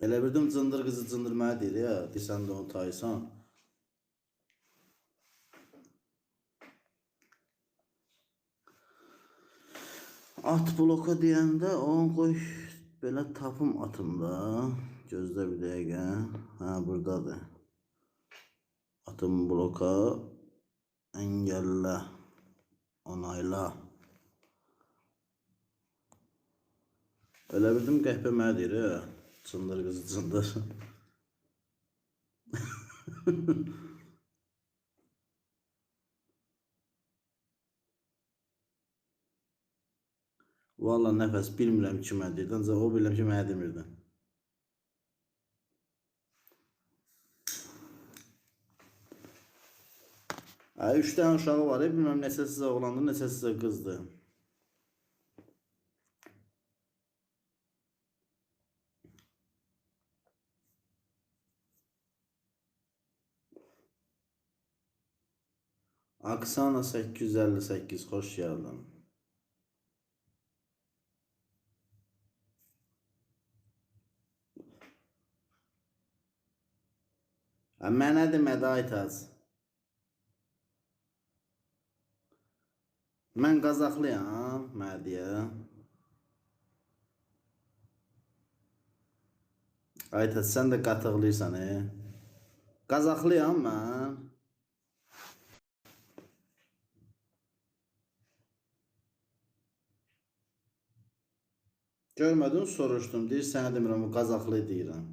Elə bildim cındır qızı cındır mənə deyir ya, desən də onu taysan. At bloka deyəndə on qoy belə tapım atım da. Gözlə bir dəqiqə. Hə, burdadır. Atım bloka engellə. Onayla. Elə bildim qəhbə mənə deyir. Cındır qızı cındır. Valla nəfəs bilmirəm kimə deyir. Ancaq o bilirəm ki, mənə demirdi. Ay, üç tane uşağı var ya, bilmem neçə sizə oğlandı, neçə sizə qızdı. Aksana 858 hoş geldin. Mənə demədi Aytaz. Mən Qazaxlıyam, Mədiyə. Aytaz sən də qatıqlıysan, e? Qazaxlıyam mən. Görmədin, soruşdum. Deyir, sənə demirəm, o Qazaxlı deyirəm.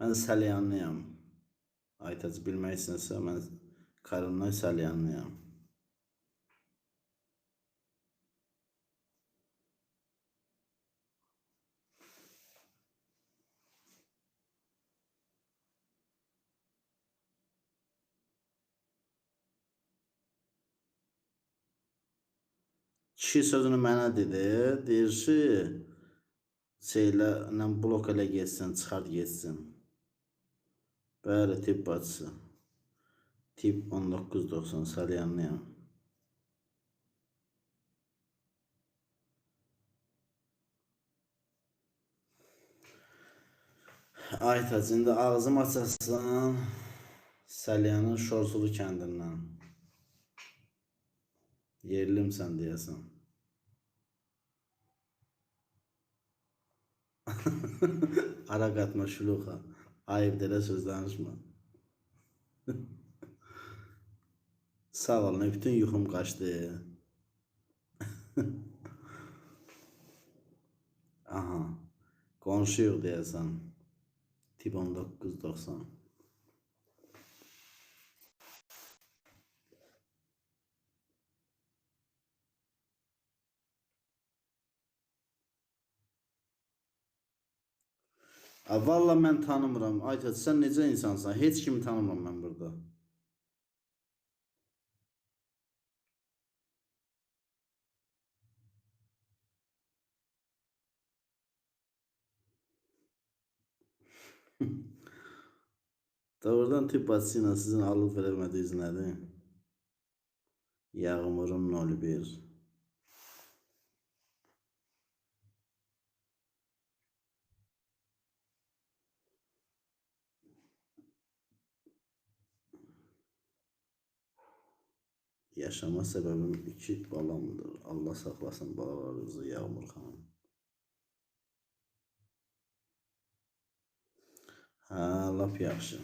Mən Səlyanlıyam. Aytac bilmək istəsə, mən Karımdan Səlyanlıyam. Kişi sözünü mənə dedi. Deyir ki, şeylə blok elə getsin, çıxart getsin. Bəli, tip bacısı. Tip 1990 Salyanlıyam. Aytac, indi ağzım açasan Salyanın Şorsulu kəndindən. Yerlimsən deyəsən. Ara qatma şuluxa. Ayıb delə söz danışma. Sağ ol, ne bütün yuxum qaçdı. Aha. Qonşu yox deyəsən. Tip 1990. A, valla mən tanımıram. Aytaç, sən necə insansan? Heç kimi tanımıram mən burada. Doğrudan tip bacısıyla sizin alıb veremediğiniz nədir? Yağmurun 01. Yaşama sebebim iki balamdır. Allah saklasın balalarınızı Yağmur Hanım. Ha, lap yaxşı.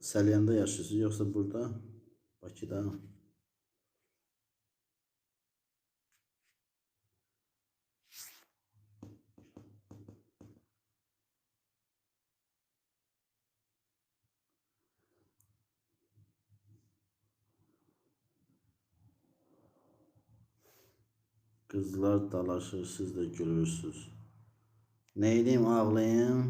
Səlyanda yaşıyorsunuz yoksa burada? Bakıda? Kızlar dalaşır, siz de gülürsünüz. Ne edeyim ağlayayım?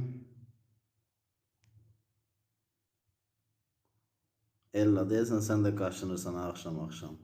Ella deyəsən sən də qaşınırsan axşam axşam.